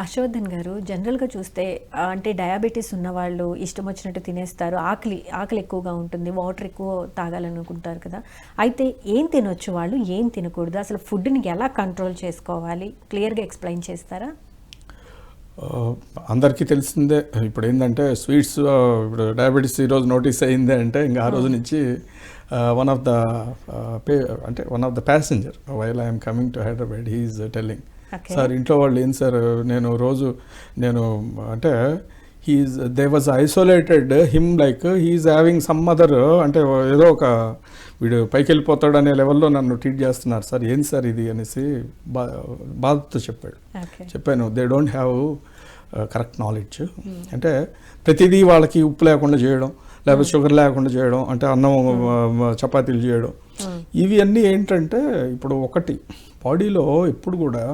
హర్షవర్ధన్ గారు జనరల్గా చూస్తే అంటే డయాబెటీస్ ఉన్న వాళ్ళు ఇష్టం వచ్చినట్టు తినేస్తారు. ఆకలి ఆకలి ఎక్కువగా ఉంటుంది. వాటర్ ఎక్కువ తాగాలనుకుంటారు కదా. అయితే ఏం తినొచ్చు వాళ్ళు? ఏం తినకూడదు? అసలు ఫుడ్ని ఎలా కంట్రోల్ చేసుకోవాలి? క్లియర్గా ఎక్స్ప్లెయిన్ చేస్తారా? అందరికీ తెలిసిందే. ఇప్పుడు ఏంటంటే స్వీట్స్ ఇప్పుడు డయాబెటీస్ ఈరోజు నోటీస్ అయింది అంటే ఇంకా ఆ రోజు నుంచి వన్ ఆఫ్ ద పే అంటే one of the passenger while I'm coming to Hyderabad he's telling. Sir ఇంట్లో వాళ్ళు ఏం సార్ నేను రోజు నేను అంటే he's they was isolated him like he's having some other అంటే ఏదో ఒక వీడు పైకి వెళ్ళిపోతాడు అనే లెవెల్లో నన్ను ట్రీట్ చేస్తున్నారు సార్. ఏం సార్ ఇది అనేసి బా బాధతో చెప్పాడు. చెప్పాను they don't have correct knowledge అంటే ప్రతిదీ వాళ్ళకి ఉప్పు లేకుండా చేయడం లేకపోతే షుగర్ లేకుండా చేయడం అంటే అన్నం ఆ, చపాతీలు చేయడం. ఇవి అన్నీ ఏంటంటే ఇప్పుడు ఒకటి బాడీలో ఎప్పుడు కూడా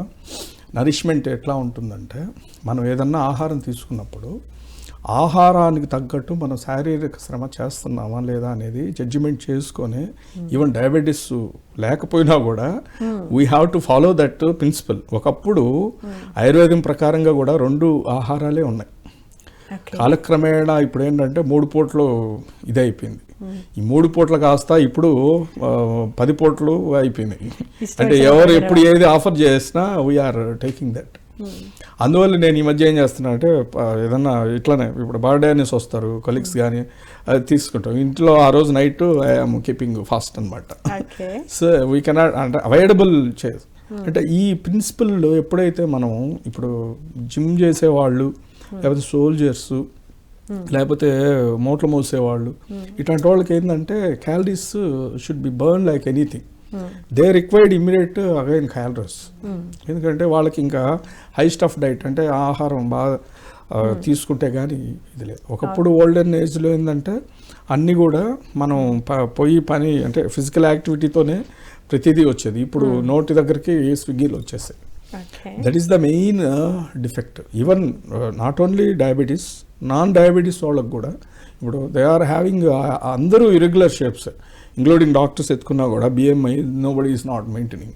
నరిష్మెంట్ ఎట్లా ఉంటుందంటే మనం ఏదన్నా ఆహారం తీసుకున్నప్పుడు ఆహారానికి తగ్గట్టు మనం శారీరక శ్రమ చేస్తున్నామా లేదా అనేది జడ్జిమెంట్ చేసుకొని ఈవెన్ డయాబెటీస్ లేకపోయినా కూడా we have to follow that principle ఒకప్పుడు ఆయుర్వేదం ప్రకారంగా కూడా రెండు ఆహారాలే ఉన్నాయి. కాలక్రమేణా ఇప్పుడు ఏంటంటే మూడు పూట్లు ఇదే అయిపోయింది ఈ మూడు పూట్ల కాస్త ఇప్పుడు పది పూట్లు అయిపోయినాయి. అంటే ఎవరు. ఎప్పుడు ఏది ఆఫర్ చేసినా వీఆర్ టేకింగ్ దట్ అందువల్ల నేను ఈ మధ్య ఏం చేస్తున్నా అంటే ఏదన్నా ఇట్లానే ఇప్పుడు బర్త్డే అనేసి వస్తారు కొలీగ్స్ కానీ అది తీసుకుంటాం. ఇంట్లో ఆ రోజు నైట్ ఐఎమ్ కీపింగ్ ఫాస్ట్ అనమాట సో వీ కెనాట్ అంటే అవైడబుల్ చేయదు అంటే ఈ ప్రిన్సిపల్ ఎప్పుడైతే మనం ఇప్పుడు జిమ్ చేసేవాళ్ళు లేకపోతే సోల్జర్స్ లేకపోతే మూటలు మోసేవాళ్ళు. ఇట్లాంటి వాళ్ళకి ఏంటంటే calories should be burn like anything they required immediate again calories ఎందుకంటే వాళ్ళకి ఇంకా హై స్టఫ్ డైట్ అంటే ఆహారం బాగా ఆ, తీసుకుంటే కానీ ఇది లేదు. ఒకప్పుడు ఓల్డెన్ ఏజ్లో ఏంటంటే అన్నీ కూడా మనం పోయి పని అంటే ఫిజికల్ యాక్టివిటీతోనే ప్రతిదీ వచ్చేది. ఇప్పుడు నోటి దగ్గరికి స్విగ్గీలు వచ్చేసాయి that is the main defect even not only diabetes non diabetes వాళ్ళకి కూడా ఇప్పుడు దే ఆర్ హ్యావింగ్ అందరూ ఇరెగ్యులర్ షేప్స్ ఇంక్లూడింగ్ డాక్టర్స్ ఎత్తుకున్నా కూడా BMI nobody is not maintaining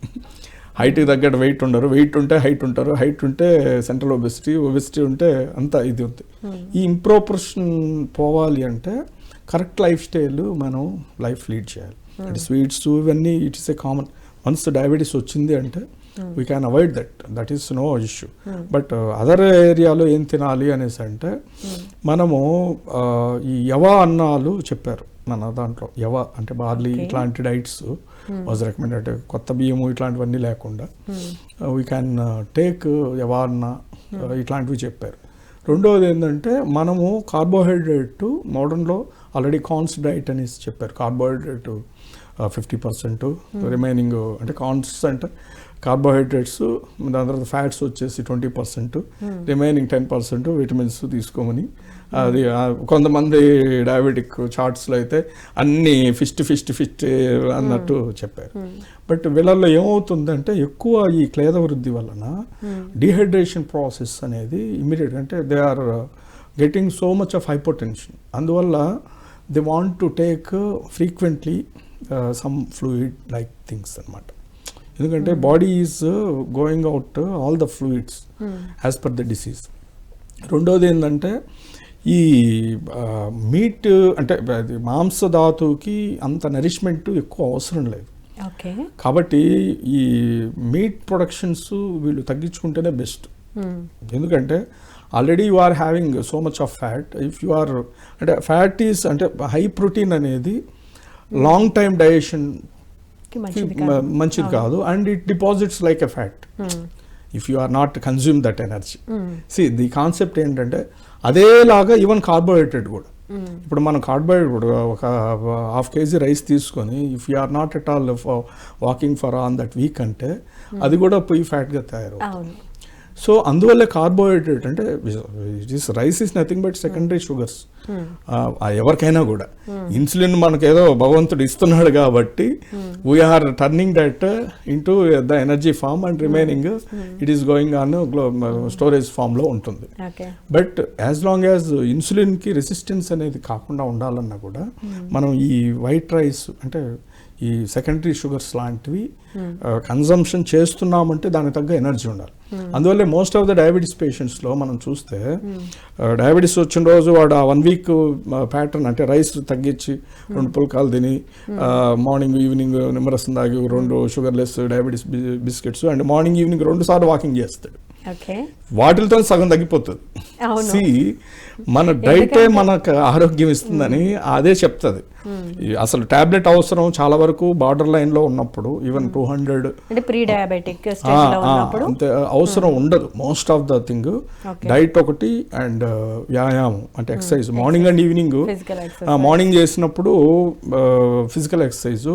హైట్కి తగ్గట్టు వెయిట్ ఉండరు. వెయిట్ ఉంటే హైట్ ఉంటారు. హైట్ ఉంటే సెంట్రల్ ఒబెసిటీ ఒబెసిటీ ఉంటే అంత ఇది ఉంది. ఈ ఇంప్రోపర్షన్ పోవాలి అంటే కరెక్ట్ లైఫ్ స్టైల్ మనం లైఫ్ లీడ్ చేయాలి. అంటే స్వీట్స్ ఇవన్నీ it is a common once diabetes వచ్చింది అంటే we can avoid that that is no issue but other ఏరియాలో ఏం తినాలి అనేసి అంటే మనము ఈ యవ అన్నాలు చెప్పారు మన దాంట్లో. యవ అంటే బార్లీ. ఇట్లాంటి డైట్స్ వాజ్ రికమెండెడ్. కొత్త బియ్యము ఇట్లాంటివన్నీ లేకుండా వీ క్యాన్ టేక్ యవ అన్న ఇట్లాంటివి చెప్పారు. రెండవది ఏంటంటే మనము కార్బోహైడ్రేట్ మోడర్న్లో ఆల్రెడీ కాన్స్ డైట్ అనేసి చెప్పారు. కార్బోహైడ్రేట్ ఫిఫ్టీ పర్సెంట్ రిమైనింగ్ అంటే కాన్స్ అంటే కార్బోహైడ్రేట్స్ దాని తర్వాత ఫ్యాట్స్ వచ్చేసి twenty percent remaining ten percent vitamins తీసుకోమని. అది కొంతమంది డయాబెటిక్ చార్ట్స్లో అయితే అన్ని ఫిస్ట్ ఫిస్ట్ ఫిస్ట్ అన్నట్టు చెప్పారు. బట్ వీళ్ళల్లో ఏమవుతుందంటే ఎక్కువ ఈ క్లేద వృద్ధి వలన డీహైడ్రేషన్ ప్రాసెస్ అనేది ఇమీడియట్ అంటే they are getting so much of hypotension. అందువల్ల they want to take frequently some fluid like things అనమాట ఎందుకంటే body is going out all the fluids as per the disease రెండోది ఏంటంటే ఈ మీట్ అంటే మాంసధాతువుకి అంత నరిష్మెంట్ ఎక్కువ అవసరం లేదు. కాబట్టి ఈ మీట్ ప్రొడక్షన్స్ వీళ్ళు తగ్గించుకుంటేనే బెస్ట్ ఎందుకంటే already you are having so much of fat if you are అంటే ఫ్యాట్ ఈస్ అంటే హై ప్రోటీన్ అనేది లాంగ్ టైమ్ డైజెషన్ మంచిది కాదు. And it deposits like a fat if you are not consume that energy see the concept ఏంటంటే అదేలాగా even carbohydrate కూడా. ఇప్పుడు మనం కార్బోహైడ్రేట్ కూడా ఒక హాఫ్ కేజీ రైస్ తీసుకొని if you are not at all walking for on that week అంటే అది కూడా పొయ్యి ఫ్యాట్గా తయారవుతుంది. సో అందువల్ల కార్బోహైడ్రేట్ అంటే it is rice is nothing but secondary sugars ఎవరికైనా కూడా. ఇన్సులిన్ మనకేదో భగవంతుడు ఇస్తున్నాడు కాబట్టి we are turning that into the energy form and remaining it is going on storage ఫామ్లో ఉంటుంది. బట్ యాజ్ లాంగ్ యాజ్ ఇన్సులిన్కి రెసిస్టెన్స్ అనేది కాకుండా ఉండాలన్నా కూడా మనం ఈ వైట్ రైస్ అంటే ఈ సెకండరీ షుగర్స్ లాంటివి కన్జంప్షన్ చేస్తున్నామంటే దానికి తగ్గ ఎనర్జీ ఉండాలి. అందువల్లే మోస్ట్ ఆఫ్ ద డయాబెటీస్ పేషెంట్స్లో మనం చూస్తే డయాబెటీస్ వచ్చిన రోజు వాడు ఆ వన్ వీక్ ప్యాటర్న్ అంటే రైస్ తగ్గించి రెండు పుల్కాలు తిని మార్నింగ్ ఈవినింగ్ నిమ్మరసం తాగి రెండు sugarless diabetes biscuits and morning evening రెండు సార్లు వాకింగ్ చేస్తాడు. ఓకే. వాటితో సగం తగ్గిపోతుంది. సి మన డైటే మనకు ఆరోగ్యం ఇస్తుందని అదే చెప్తుంది. అసలు టాబ్లెట్ అవసరం చాలా వరకు బార్డర్ లైన్లో ఉన్నప్పుడు even two hundred pre diabetic అంతే అవసరం ఉండదు. Most of the thing. Diet ఒకటి అండ్ వ్యాయామం అంటే exercise morning and evening morning చేసినప్పుడు ఫిజికల్ ఎక్సర్సైజ్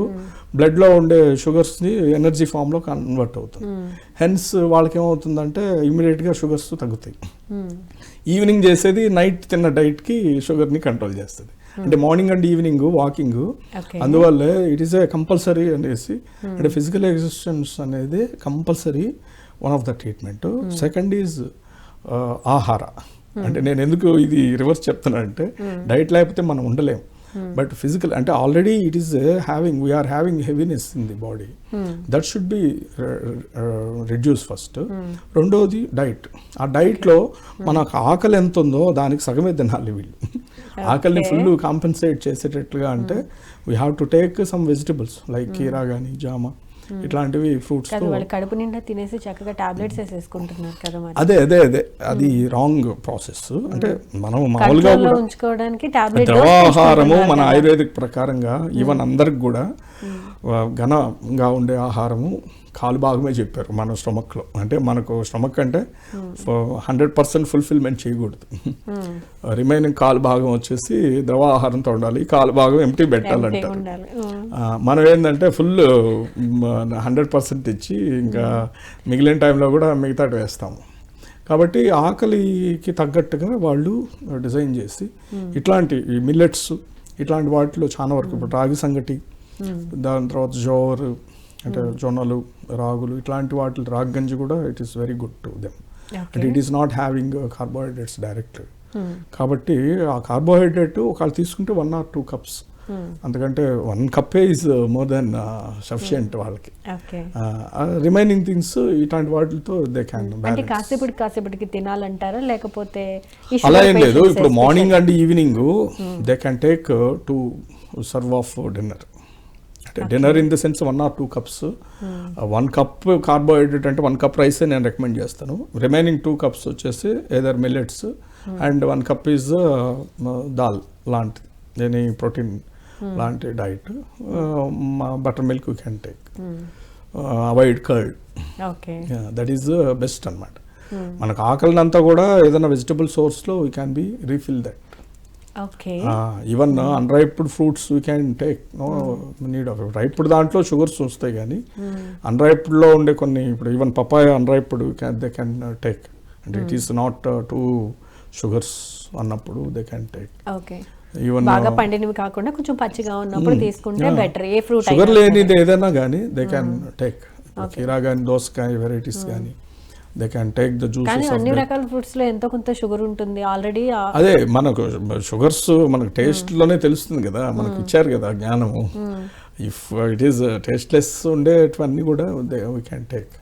బ్లడ్లో ఉండే షుగర్స్ని ఎనర్జీ ఫామ్లో కన్వర్ట్ అవుతుంది. హెన్స్ వాళ్ళకి ఏమవుతుందంటే ఇమీడియట్గా షుగర్స్ తగ్గుతాయి. ఈవినింగ్ చేసేది నైట్ తిన్న డైట్కి షుగర్ని కంట్రోల్ చేస్తుంది. అంటే మార్నింగ్ అండ్ ఈవినింగ్ వాకింగ్. అందువల్ల ఇట్ ఈస్ ఏ కంపల్సరీ అనేసి అంటే ఫిజికల్ ఎగ్జిస్టెన్స్ అనేది compulsory one of the treatment second is ఆహార. అంటే నేను ఎందుకు ఇది రివర్స్ చెప్తున్నా అంటే డైట్ లేకపోతే మనం ఉండలేం. బట్ ఫిజికల్ అంటే already it is having we are having heaviness in the body that should be reduce first రెండోది డైట్ ఆ డైట్లో మనకు ఆకలి ఎంత ఉందో దానికి సగమే తినాలి వీళ్ళు. ఆకలిని. ఫుల్ కాంపెన్సేట్ చేసేటట్లుగా అంటే we have to take some vegetables like కీరా కానీ జామ ఇట్లాంటివి ఫ్రూట్స్ కడుపు నిండా తినేసి చక్కగా టాబ్లెట్స్ వేసేసుకుంటున్నారు కదా అదే అదే అదే. అది రాంగ్ ప్రాసెస్ అంటే మనం మామూలుగా ఉంచుకోవడానికి ద్రవాహారము మన ఆయుర్వేదిక్ ప్రకారంగా ఈవెన్ అందరికి కూడా ఘనంగా ఉండే ఆహారము కాలు భాగమే చెప్పారు మన స్టమక్లో. అంటే మనకు స్టమక్ అంటే హండ్రెడ్ పర్సెంట్ ఫుల్ఫిల్మెంట్ చేయకూడదు. రిమైనింగ్ కాలు భాగం వచ్చేసి ద్రవాహారంతో ఉండాలి కాలు భాగం ఎంటీ పెట్టాలంటారు. ఆ, మనం ఏంటంటే ఫుల్ హండ్రెడ్ పర్సెంట్ ఇచ్చి ఇంకా మిగిలిన టైంలో కూడా మిగతాటి వేస్తాము. కాబట్టి ఆకలికి తగ్గట్టుగా వాళ్ళు డిజైన్ చేసి ఇట్లాంటి ఈ మిల్లెట్స్ ఇట్లాంటి వాటిలో చాలా వరకు ఇప్పుడు రాగి సంగటి దాని తర్వాత జోర్ అంటే జొన్నలు రాగులు ఇట్లాంటి వాటి రాగి గంజి కూడా it is very good to them అంటే. It is not having carbohydrates direct Hmm. కాబట్టి ఆ కార్బోహైడ్రేట్ ఒకళ్ళు తీసుకుంటే one or two cups Hmm. అందుకంటే వన్ కప్పే ఈజ్ మోర్ దెన్ సఫిషియంట్ వాళ్ళకి. రిమైనింగ్ థింగ్స్ ఇట్లాంటి వాటితో దే క్యాన్ అంటే కాసేపటి కాసేపటికి తినాలంటారా? లేకపోతే అలా ఏం లేదు. ఇప్పుడు? Morning and evening they can take two serve of dinner అంటే dinner in the sense one or two cups one cup carbohydrate అంటే వన్ కప్ రైస్ నేను రికమెండ్ చేస్తాను. రిమైనింగ్ టూ కప్స్ వచ్చేసి either millets and one cup is dal లాంటిది. Any protein లాంటి diet butter milk you can take Hmm. Avoid curd okay that is best అనమాట మనకు ఆకలినంతా కూడా ఏదైనా vegetable సోర్స్లో we can be refill that even unriped fruits we can take no need of riped దాంట్లో sugars వస్తాయి కానీ అన్రైప్డ్లో ఉండే కొన్ని ఇప్పుడు even papaya unriped can they can take అంటే it is not too sugars అన్నప్పుడు they can take okay even బాగా పండినవి కాకుండా కొంచెం పచ్చిగా ఉన్నప్పుడు తీసుకుంటే బెటర్ ఏ ఫ్రూట్ షుగర్ లేనిది ఏదైనా కానీ దే క్యాన్ టేక్ కీరా కానీ దోసకాయ వెరైటీస్ కానీ. దే క్యాన్ టేక్ ద కానీ జ్యూసెస్ అన్ని రకాల ఫ్రూట్స్లో ఎంతో కొంత షుగర్ ఉంటుంది. ఆల్రెడీ అదే మనకు షుగర్స్ మనకు టేస్ట్లోనే తెలుస్తుంది కదా. మనకు ఇచ్చారు కదా జ్ఞానము. ఇఫ్ ఇట్ ఈస్ టేస్ట్లెస్ ఉండేటివన్నీ కూడా వీ క్యాన్ టేక్